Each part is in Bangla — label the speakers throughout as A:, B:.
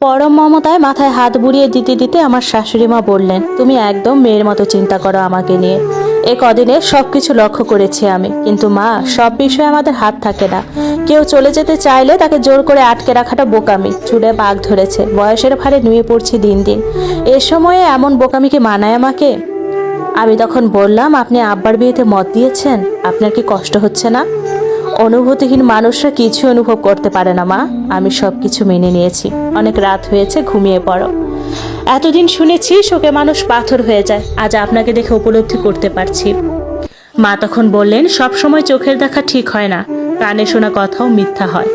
A: পরম মমতায় মাথায় হাত বুড়িয়ে দিতে দিতে আমার শাশুড়ি মা বললেন, তুমি একদম মেয়ের মতো চিন্তা করো আমাকে নিয়ে। এ কদিনে সব কিছু লক্ষ্য করেছি আমি। কিন্তু মা, সব বিষয়ে আমাদের হাত থাকে না। কেউ চলে যেতে চাইলে তাকে জোর করে আটকে রাখাটা বোকামি। চুলে বাঘ ধরেছে, বয়সের ভারে নুয়ে পড়ছি দিন দিন। এ সময়ে এমন বোকামি কি মানায় আমাকে? আমি তখন বললাম, আপনি আব্বার বিয়েতে মত দিয়েছেন? আপনার কি কষ্ট হচ্ছে না? অনুভূতিহীন মানুষরা কিছু অনুভব করতে পারে না, মা। আমি সব কিছু মেনে নিয়েছি। অনেক রাত হয়েছে, ঘুমিয়ে পড়ো। এতদিন শুনেছি শোকে মানুষ পাথর হয়ে যায়। আজ আপনাকে দেখে উপলব্ধি করতে পারছি। মা তখন বললেন, সব সময় চোখের দেখা ঠিক হয় না। কানে শোনা কথাও মিথ্যা হয়।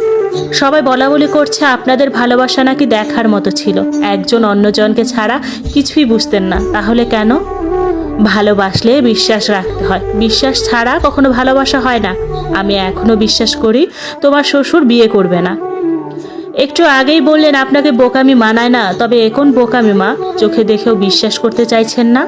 A: সবাই বলা বলি করছে, আপনাদের ভালোবাসা নাকি দেখার মতো ছিল। একজন অন্যজনকে ছাড়া কিছুই বুঝতেন না। তাহলে কেন? ভালোবাসলে বিশ্বাস রাখতে হয়। বিশ্বাস ছাড়া কখনো ভালোবাসা হয় না। আমি এখনও বিশ্বাস করি, তোমার শ্বশুর বিয়ে করবে না। একটু আগেই বললেন, আপনাকে বোকামি মানায় না। তবে এখন বোকামি মা। চোখে দেখেও বিশ্বাস করতে চাইছেন না।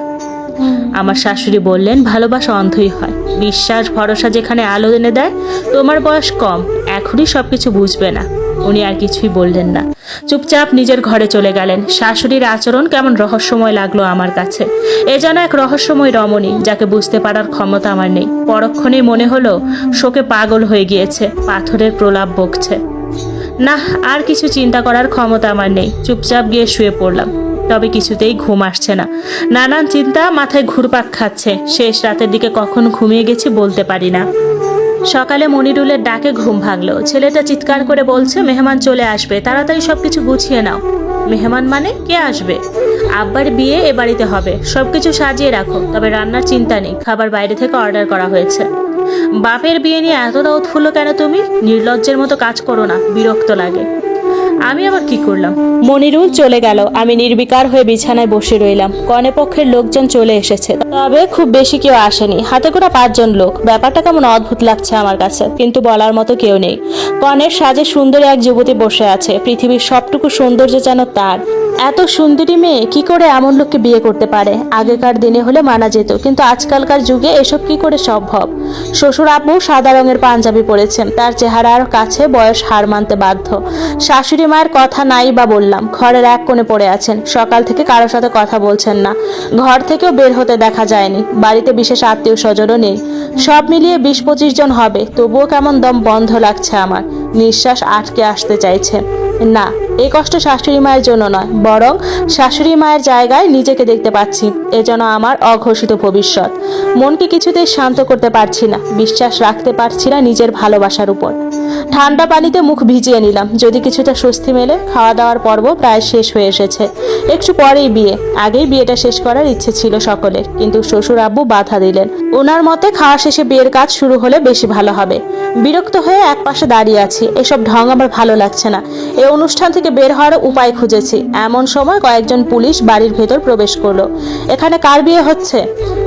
A: আমার শাশুড়ি বললেন, ভালোবাসা অন্ধই হয়। বিশ্বাস, ভরসা যেখানে আলো এনে দেয়, তোমার বয়স কম। এখনই সব কিছু বুঝবে না। উনি আর কিছুই বললেন না। চুপচাপ নিজের ঘরে চলে গেলেন। শাশুড়ির আচরণ কেমন রহস্যময় লাগল আমার কাছে। এ যেন এক রহস্যময় রমণী, যাকে বুঝতে পারার ক্ষমতা আমার নেই। পরক্ষণেই মনে হলো, শোকে পাগল হয়ে গিয়েছে, পাথরের প্রলাপ বকছে। না আর কিছু চিন্তা করার ক্ষমতা আমার নেই। চুপচাপ গিয়ে শুয়ে পড়লাম। তবে কিছুতেই ঘুম আসছে না। নানান চিন্তা মাথায় ঘুরপাক খাচ্ছে। শেষ রাতের দিকে কখন ঘুমিয়ে গেছি বলতে পারি না। সকালে মনিরুলের ডাকে ঘুম ভাঙলো। ছেলেটা চিৎকার করে বলছে, মেহমান চলে আসবে, তাড়াতাড়ি সবকিছু গুছিয়ে নাও। মেহমান মানে? কে আসবে? আব্বার বিয়ে এ বাড়িতে হবে, সবকিছু সাজিয়ে রাখো, তবে রান্নার চিন্তা নেই, খাবার বাইরে থেকে অর্ডার করা হয়েছে। বাপের বিয়ে নিয়ে এতটা উৎফুল্ল কেন তুমি? নির্লজ্জের মতো কাজ করো না, বিরক্ত লাগে। আমি আবার কি করলাম? মনিরুল চলে গেল। আমি নির্বিকার হয়ে বিছানায় বসে রইলাম। কনে পক্ষের লোকজন চলে এসেছে। তবে খুব বেশি কেউ আসেনি। হাতে গোটা পাঁচজন লোক। ব্যাপারটা কেমন অদ্ভুত লাগছে আমার কাছে, কিন্তু বলার মতো কেউ নেই। কনের সাজে সুন্দরী এক যুবতী বসে আছে। পৃথিবীর সবটুকু সৌন্দর্য যেন তার। এত সুন্দরী মেয়ে, কি করে এমন লোককে বিয়ে করতে পারে? আগেকার দিনে হলে মানা যেত, কিন্তু আজকালকার যুগে এসব কি করে সম্ভব? শ্বশুর আপু সাদা রঙের পাঞ্জাবি পরেছেন, তার চেহারার কাছে বয়স হার মানতে বাধ্য। শাশুড়ি মায়ের কথা নাই বা বললাম, ঘরের এক কোণে পড়ে আছেন, সকাল থেকে কারোর সাথে কথা বলছেন না। ঘর থেকেও বের হতে দেখা যায়নি, বাড়িতে বিশেষ আত্মীয় স্বজনও নেই। সব মিলিয়ে বিশ পঁচিশ জন হবে, তবুও কেমন দম বন্ধ লাগছে আমার, নিঃশ্বাস আটকে আসতে চাইছে। না, এই কষ্ট শাশুড়ি মায়ের জন্য নয়, বরং শাশুড়ি মায়ের জায়গায় নিজেকে দেখতে পাচ্ছি, এ যেন আমার অঘোষিত ভবিষ্যৎ। মনকে কিছুতেই শান্ত করতে পারছি না, বিশ্বাস রাখতে পারছি না নিজের ভালোবাসার উপর। ঠান্ডা পানিতে মুখ ভিজিয়ে নিলাম, যদি কিছুটা স্বস্তি মেলে খাওয়া দাওয়ার পর্ব প্রায় শেষ হয়ে এসেছে। একটু পরেই বিয়ে, আগেই বিয়েটা শেষ করার ইচ্ছে ছিল সকলের, কিন্তু শ্বশুর আব্বু বাধা দিলেন। ওনার মতে খাওয়া শেষে বিয়ের কাজ শুরু হলে বেশি ভালো হবে। বিরক্ত হয়ে এক পাশে দাঁড়িয়ে আছি, এসব ঢং আমার ভালো লাগছে না এই অনুষ্ঠান থেকে বের হওয়ার উপায় খুঁজেছি। এমন সময় কয়েকজন পুলিশ বাড়ির ভেতর প্রবেশ করল। এখানে কার বিয়ে হচ্ছে?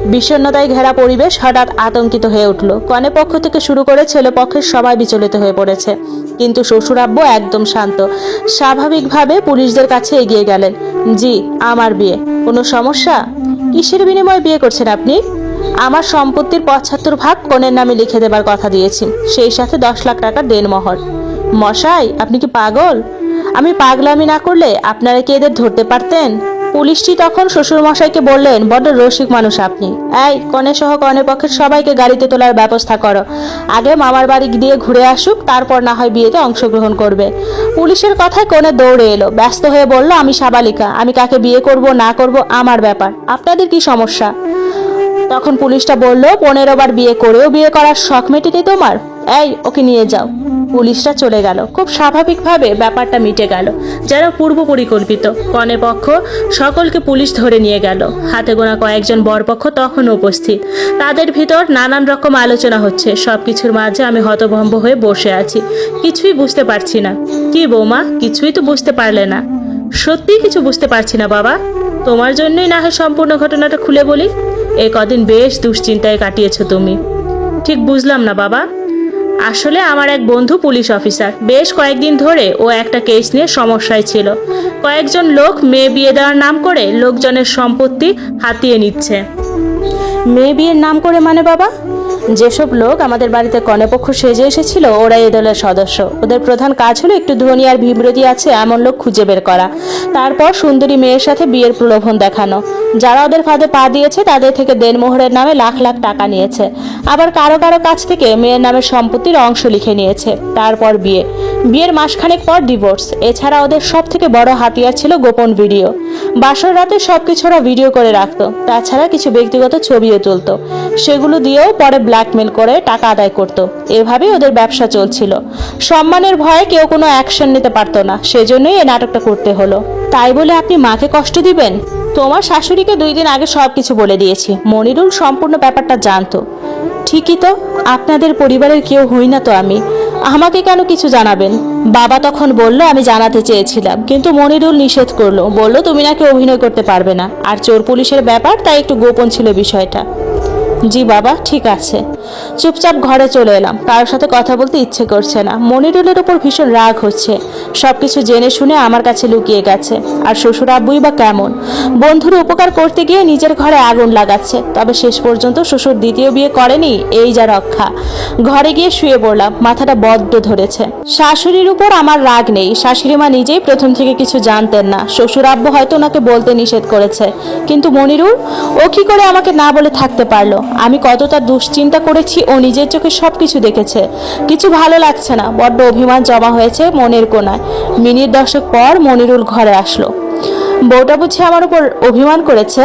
A: বিষণ্ণতায় ঘেরা পরিবেশ হঠাৎ আতঙ্কিত হয়ে উঠল। কনে পক্ষ থেকে শুরু করে ছেলে পক্ষের সবাই বিচলিত হয়ে পড়েছে। কিন্তু শ্বশুরাব্য একদম শান্ত। স্বাভাবিকভাবে পুলিশদের কাছে এগিয়ে গেলেন। জি, আমার বিয়ে। কোনো সমস্যা? কিসের বিনিময়ে বিয়ে করছেন আপনি? আমার সম্পত্তির পঁচাত্তর ভাগ কনের নামে লিখে দেবার কথা দিয়েছি। সেই সাথে দশ লাখ টাকার দেনমোহর। মশাই, আপনি কি পাগল? আমি পাগলামি না করলে আপনারা কি এদের ধরতে পারতেন? পুলিশটি তখন শ্বশুর মশাইকে বললেন, বড্ড রসিক মানুষ আপনি। এই, কনে সহ কনের পক্ষের সবাইকে গাড়িতে তোলার ব্যবস্থা করো। আগে মামার বাড়ি দিয়ে ঘুরে আসুক, তারপর না হয় বিয়েতে অংশগ্রহণ করবে। পুলিশের কথায় কনে দৌড়ে এলো, ব্যস্ত হয়ে বলল, আমি সাবালিকা, আমি কাকে বিয়ে করব, না করব, আমার ব্যাপার। আপনাদের কি সমস্যা? তখন পুলিশটা বলল, পনেরো বার বিয়ে করেও বিয়ে করার শখ মেটেনি তোমার? এই, ওকে নিয়ে যাও। পুলিশরা চলে গেল। খুব স্বাভাবিকভাবে ব্যাপারটা মিটে গেল, যেন পূর্ব পরিকল্পিত কনে পক্ষ সকলকে পুলিশ ধরে নিয়ে গেল। হাতে গোনা কয়েকজন বরপক্ষ তখন উপস্থিত। তাদের ভিতর নানান রকম আলোচনা হচ্ছে। সব কিছুর মাঝে আমি হতভম্ব হয়ে বসে আছি। কিছুই বুঝতে পারছি না। কি বৌমা? কিছুই তো বুঝতে পারলে না। সত্যিই কিছু বুঝতে পারছি না বাবা। তোমার জন্যই না হয় সম্পূর্ণ ঘটনাটা খুলে বলি? এ কদিন বেশ দুশ্চিন্তায় কাটিয়েছো তুমি। ঠিক বুঝলাম না বাবা। আসলে আমার এক বন্ধু পুলিশ অফিসার। বেশ কয়েকদিন ধরে ও একটা কেস নিয়ে সমস্যায় ছিল। কয়েকজন লোক মেয়ে বিয়ে দেওয়ার নাম করে লোকজনের সম্পত্তি হাতিয়ে নিচ্ছে। মেয়ে বিয়ের নাম করে মানে বাবা? যেসব লোক আমাদের বাড়িতে কনেপক্ষ সেজে এসেছিল ওরা এই দলের সদস্য। ওদের প্রধান কাজ হলো একটু ধনী আর বিব্রতি আছে, এমন লোক খুঁজে বের করা। তারপর সুন্দরী মেয়ের সাথে বিয়ের প্রলোভন দেখানো। যারা ওদের ফাঁদে পা দিয়েছে, তাদের থেকে দেনমোহরের নামে লাখ লাখ টাকা নিয়েছে। আবার কারও কারও কাছ থেকে মেয়ের নামে সম্পত্তির অংশ লিখে নিয়েছে। তারপর বিয়ে। বিয়ের মাসখানেক পর ডিভোর্স। এছাড়া ওদের সব থেকে বড় হাতিয়ার ছিল গোপন ভিডিও। বাসর রাতে সবকিছু ওরা ভিডিও করে রাখতো, তাছাড়া কিছু ব্যক্তিগত ছবিও তুলতো। সেগুলো দিয়েও পরে ব্ল্যাকমেল করে টাকা আদায় করতো। এভাবেই ওদের ব্যবসা চলছিল। সম্মানের ভয়ে কেউ কোনো অ্যাকশন নিতে পারতো না, সেজন্যই এই নাটকটা করতে হলো। তাই বলে আপনি মাকে কষ্ট দিবেন? তোমার শাশুড়িকে দুই দিন আগে সব কিছু বলে দিয়েছি, মনিরুল সম্পূর্ণ ব্যাপারটা জানতো। ঠিকই তো, আপনাদের পরিবারের কেউ হই না তো আমি। আমাকে কেন কিছু জানাবেন? বাবা তখন বলল, আমি জানাতে চেয়েছিলাম, কিন্তু মনিরুল নিষেধ করল। বলল, তুমি নাকি অভিনয় করতে পারবে না। আর চোর পুলিশের ব্যাপার, তাই একটু গোপন ছিল বিষয়টা। জি বাবা, ঠিক আছে। চুপচাপ ঘরে চলে এলাম। কারোর সাথে কথা বলতে ইচ্ছে করছে না। মনিরুলের উপর ভীষণ রাগ হচ্ছে। সবকিছু জেনে শুনে আমার কাছে লুকিয়ে গেছে। আর শ্বশুর আব্বুই বা কেমন? বন্ধুর উপকার করতে গিয়ে নিজের ঘরে আগুন লাগাচ্ছে। তবে শেষ পর্যন্ত শ্বশুর দ্বিতীয় বিয়ে করেনি, এই যা রক্ষা। ঘরে গিয়ে শুয়ে পড়লাম। মাথাটা বড্ড ধরেছে। শাশুড়ির উপর আমার রাগ নেই। শাশুড়ি মা নিজেই প্রথম থেকে কিছু জানতেন না। শ্বশুর আব্বু হয়তো ওনাকে বলতে নিষেধ করেছে। কিন্তু মনিরুল, ও কি করে আমাকে না বলে থাকতে পারল? আমি কতটা দুশ্চিন্তা করেছি ও নিজের চোখে সব কিছু দেখেছে। কিছু ভালো লাগছে না, বড্ড অভিমান জমা হয়েছে মনের কোনায় মিনিট দশক পর মনিরুল ঘরে আসলো। বউটা বুঝি আমার উপর অভিমান করেছে?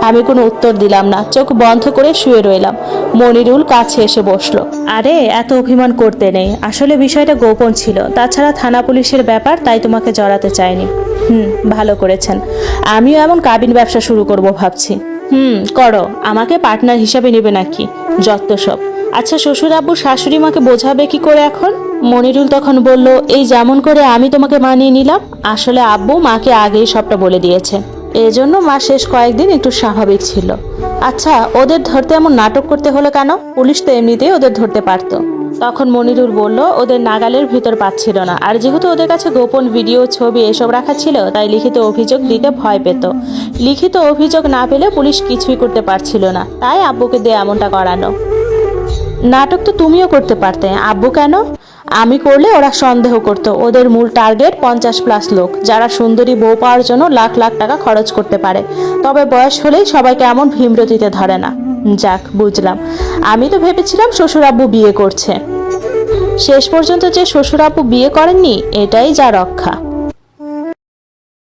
A: আমি কোনো উত্তর দিলাম না, চোখ বন্ধ করে শুয়ে রইলাম। মনিরুল কাছে এসে বসল। আরে, এত অভিমান করতে নেই। আসলে বিষয়টা গোপন ছিল। তাছাড়া থানা পুলিশের ব্যাপার তাই তোমাকে জড়াতে চাইনি। হুম, ভালো করেছেন। আমিও এমন কাবিন ব্যবসা শুরু করব ভাবছি। হুম, করো। আমাকে পার্টনার হিসাবে নেবে নাকি? যত সব। আচ্ছা শ্বশুর আব্বু, শাশুড়ি মাকে বোঝাবে কি করে এখন? মনিরুল তখন বলল, এই যেমন করে আমি তোমাকে মানিয়ে নিলাম, আসলে আব্বু মাকে আগেই সবটা বলে দিয়েছে। এজন্য মা শেষ কয়েকদিন একটু স্বাভাবিক ছিল। আচ্ছা ওদের ধরতে এমন নাটক করতে হলো কেন? পুলিশ তো এমনিতেই ওদের ধরতে পারতো। তখন মনিরুল বলল, ওদের নাগালের ভিতর পাচ্ছিল না। আর যেহেতু ওদের কাছে গোপন ভিডিও, ছবি এসব রাখা ছিল, তাই লিখিত অভিযোগ দিতে ভয় পেত। লিখিত অভিযোগ না পেলে পুলিশ কিছুই করতে পারছিল না। তাই আব্বুকে দিয়ে এমনটা করানো। নাটক তো তুমিও করতে পারতে। আব্বু কেন? আমি করলে ওরা সন্দেহ করত। ওদের মূল টার্গেট পঞ্চাশ প্লাস লোক, যারা সুন্দরী বউ পাওয়ার জন্য লাখ লাখ টাকা খরচ করতে পারে। তবে বয়স হলেই সবাইকে এমন ভীমরতিতে ধরে না। যাক, বুঝলাম। আমি তো ভেবেছিলাম শ্বশুর আব্বু বিয়ে করছে। শেষ পর্যন্ত যে শ্বশুর আব্বু বিয়ে করেননি, এটাই যা রক্ষা।